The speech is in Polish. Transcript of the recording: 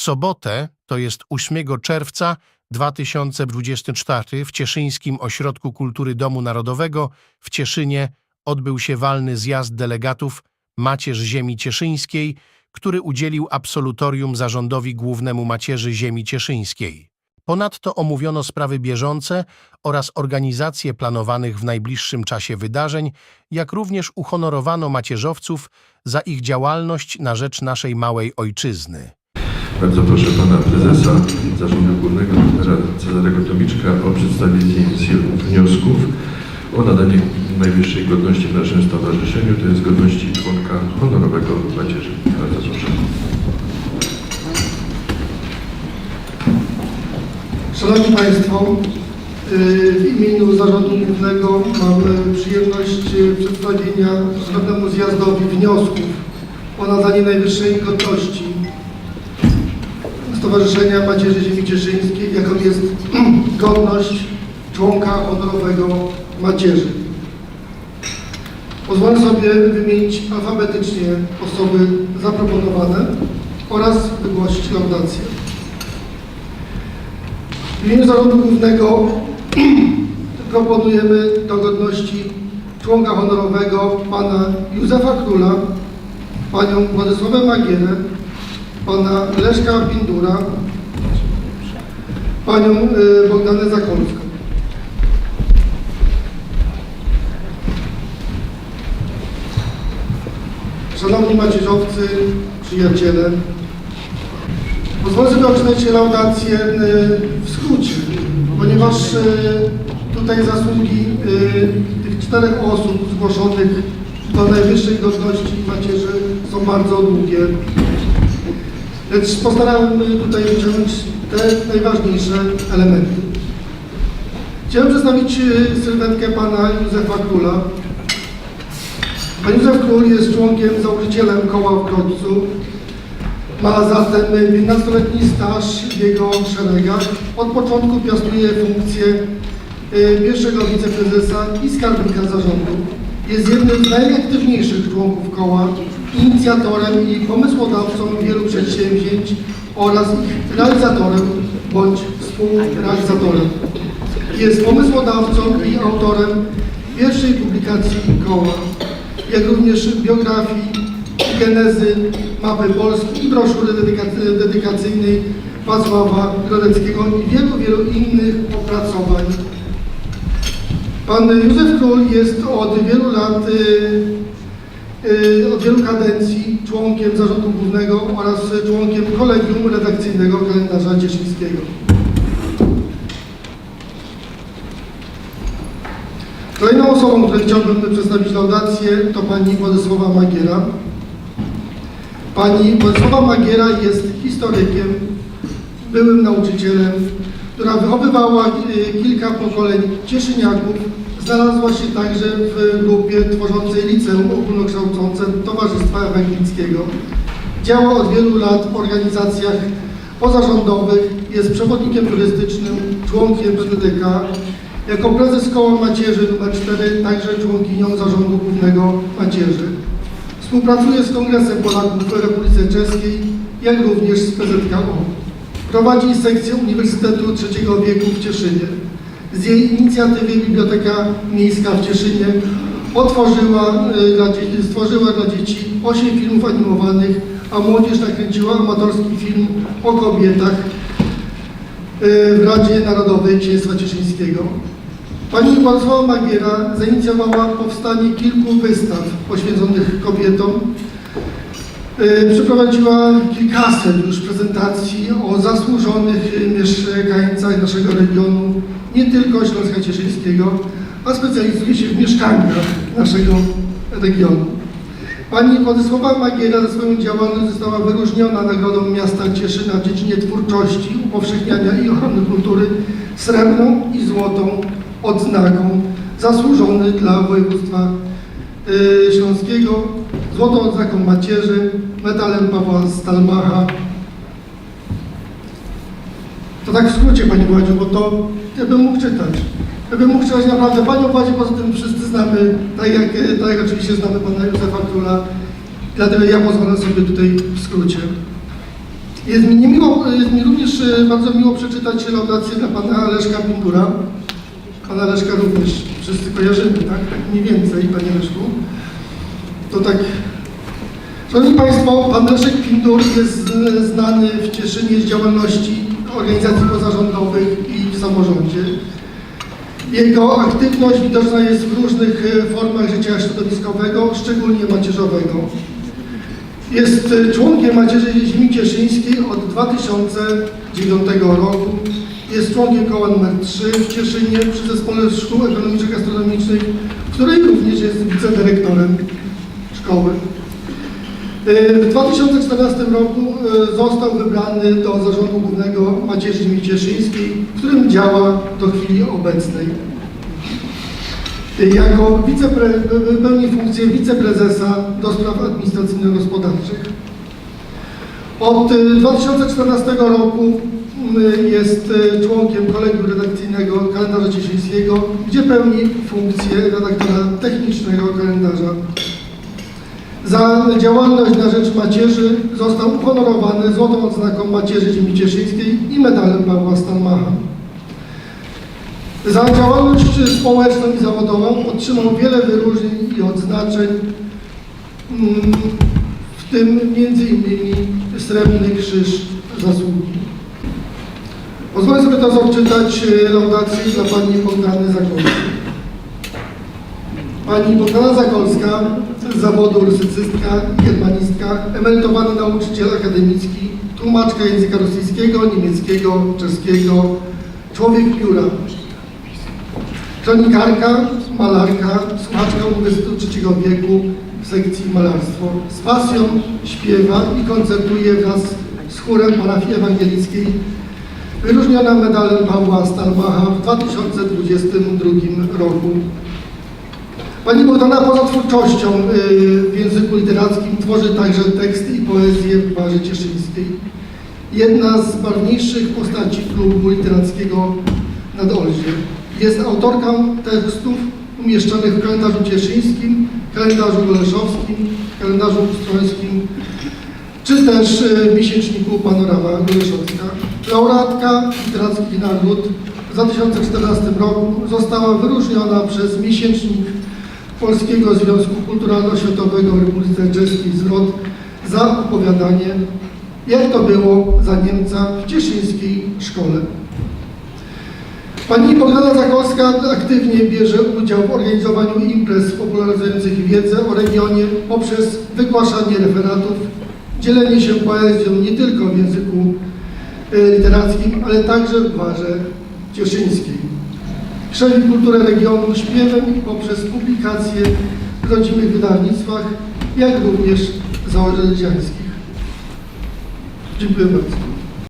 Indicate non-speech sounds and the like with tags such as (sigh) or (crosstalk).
sobotę, to jest 8 czerwca 2024 w Cieszyńskim Ośrodku Kultury Domu Narodowego w Cieszynie odbył się walny zjazd delegatów Macierz Ziemi Cieszyńskiej, który udzielił absolutorium zarządowi głównemu Macierzy Ziemi Cieszyńskiej. Ponadto omówiono sprawy bieżące oraz organizację planowanych w najbliższym czasie wydarzeń, jak również uhonorowano macierzowców za ich działalność na rzecz naszej małej ojczyzny. Bardzo proszę pana prezesa Zarządu Głównego doktora Cezarego Tomiczka o przedstawienie wniosków o nadanie najwyższej godności w naszym stowarzyszeniu, to jest godności członka honorowego macierzy. Bardzo proszę. Szanowni Państwo, y, w imieniu Zarządu Głównego mam przyjemność y, przedstawienia Szanownemu Zjazdowi wniosków o nadanie najwyższej godności Stowarzyszenia Macierzy Ziemi Cieszyńskiej, jaką jest (clears throat) godność członka honorowego Macierzy. Pozwolę sobie wymienić alfabetycznie osoby zaproponowane oraz wygłosić laudację. W imieniu Zarządu Głównego (clears throat) proponujemy do godności członka honorowego pana Józefa Króla, panią Władysławę Magierę, pana Leszka Pindura, panią y, Bogdanę Zakolską. Szanowni macierzowcy, przyjaciele, Pozwolę sobie odczytać laudację y, w skrócie, ponieważ y, tutaj zasługi tych czterech osób zgłoszonych do najwyższej godności macierzy są bardzo długie. Lecz postarałem tutaj wyciągnąć te najważniejsze elementy. Chciałem przedstawić y, sylwetkę pana Józefa Króla. Pan Józef Król jest członkiem, założycielem koła w Grodcu, ma zatem 15-letni staż w jego szeregach. Od początku piastuje funkcję y, pierwszego wiceprezesa i skarbnika zarządu. Jest jednym z najaktywniejszych członków koła, inicjatorem i pomysłodawcą wielu przedsięwzięć oraz ich realizatorem bądź współrealizatorem. Jest pomysłodawcą i autorem pierwszej publikacji koła, jak również biografii genezy mapy Polski i broszury dedyka- dedykacyjnej Wacława Grodeckiego i wielu, wielu innych opracowań. Pan Józef Król jest od wielu lat, y, y, od wielu kadencji członkiem Zarządu Głównego oraz członkiem Kolegium Redakcyjnego Kalendarza Cieszyńskiego. Kolejną osobą, której chciałbym przedstawić laudację to pani Władysława Magiera. Pani Władysława Magiera jest historykiem, byłym nauczycielem, która wychowywała y, kilka pokoleń cieszyniaków. Znalazła się także w grupie tworzącej liceum ogólnokształcące Towarzystwa Ewangelickiego. Działa od wielu lat w organizacjach pozarządowych, jest przewodnikiem turystycznym, członkiem PDDK. Jako prezes Koła Macierzy nr 4 także członkinią Zarządu Głównego Macierzy. Współpracuje z Kongresem Polaków w Republice Czeskiej, jak również z PZKO. Prowadzi sekcję Uniwersytetu III wieku w Cieszynie. Z jej inicjatywy Biblioteka Miejska w Cieszynie otworzyła, y, dla dzieci, stworzyła dla dzieci 8 filmów animowanych, a młodzież nakręciła amatorski film o kobietach y, w Radzie Narodowej Księstwa Cieszyńskiego. Pani Władysława Magiera zainicjowała powstanie kilku wystaw poświęconych kobietom. Yy, Przeprowadziła kilkaset już prezentacji o zasłużonych mieszkańcach naszego regionu, nie tylko Śląska Cieszyńskiego, a specjalizuje się w mieszkankach naszego regionu. Pani Władysława Magiera za swoją działalność została wyróżniona Nagrodą Miasta Cieszyna w dziedzinie twórczości, upowszechniania i ochrony kultury srebrną i złotą odznaką zasłużony dla województwa y, śląskiego, złotą odznaką macierzy, medalem Pawła Stalmacha. To tak w skrócie Pani Władziu, bo to ja bym mógł czytać. Ja bym mógł czytać naprawdę Panią Władzię, poza tym wszyscy znamy, tak jak, tak jak oczywiście znamy Pana Józefa Króla, dlatego ja pozwolę sobie tutaj w skrócie. Jest mi, niemiło, jest mi również e, bardzo miło przeczytać laudację dla pana Leszka Pindura. Pana Leszka również wszyscy kojarzymy, tak? Tak mniej więcej, panie Leszku. To tak... Szanowni Państwo, pan Leszek Pindur jest z- znany w Cieszynie z działalności organizacji pozarządowych i samorządzie. Jego aktywność widoczna jest w różnych e, formach życia środowiskowego, szczególnie macierzowego. Jest e, członkiem Macierzy Ziemi Cieszyńskiej od 2009 roku. Jest członkiem koła nr 3 w Cieszynie przy Zespole Szkół Ekonomicznych Gastronomicznych, której również jest wicedyrektorem szkoły. E, W 2014 roku e, został wybrany do Zarządu Głównego Macierzy Cieszyńskiej, w którym działa do chwili obecnej. E, Jako wicepre, pełni funkcję wiceprezesa do spraw administracyjno-gospodarczych. Od e, 2014 roku m, jest e, członkiem kolegium redakcyjnego kalendarza cieszyńskiego, gdzie pełni funkcję redaktora technicznego kalendarza. Za działalność na rzecz macierzy został uhonorowany Złotą Odznaką Macierzy Ziemi Cieszyńskiej i medalem Pawła Stalmacha. Za działalność społeczną i zawodową otrzymał wiele wyróżnień i odznaczeń, mm, w tym innymi Srebrny Krzyż Zasługi. Pozwolę sobie teraz odczytać e, laudację dla pani Bogdany Zakolskiej. Pani Bogdana Zakolska, z zawodu rusycystka i germanistka, emerytowany nauczyciel akademicki, tłumaczka języka rosyjskiego, niemieckiego, czeskiego, człowiek pióra, kronikarka, malarka, słuchaczka Trzeciego Wieku w sekcji malarstwo. Z pasją śpiewa i koncertuje wraz z chórem parafii ewangelickiej, wyróżniona medalem Pawła Stalmacha w 2022 roku. Pani Bogdana poza twórczością y, w języku literackim tworzy także teksty i poezję w barze cieszyńskiej. Jedna z barwniejszych postaci klubu literackiego na Dolzie. Jest autorką tekstów umieszczonych w kalendarzu cieszyńskim, kalendarzu goleszowskim, kalendarzu ustrońskim, czy też y, miesięczniku Panorama Goleszowska. Laureatka Literacki Nagród w 2014 roku została wyróżniona przez miesięcznik Polskiego Związku Kulturalno-Światowego w Republice Czeskiej Zwrot za opowiadanie, jak to było za Niemca w cieszyńskiej szkole. Pani Bogdana Zakolska aktywnie bierze udział w organizowaniu imprez popularyzujących wiedzę o regionie poprzez wygłaszanie referatów, dzielenie się poezją nie tylko w języku e, literackim, ale także w barze cieszyńskiej. Krzewi kulturę regionu śpiewem i poprzez publikacje w rodzimych wydawnictwach, jak również zaorzedziańskich. Dziękuję bardzo.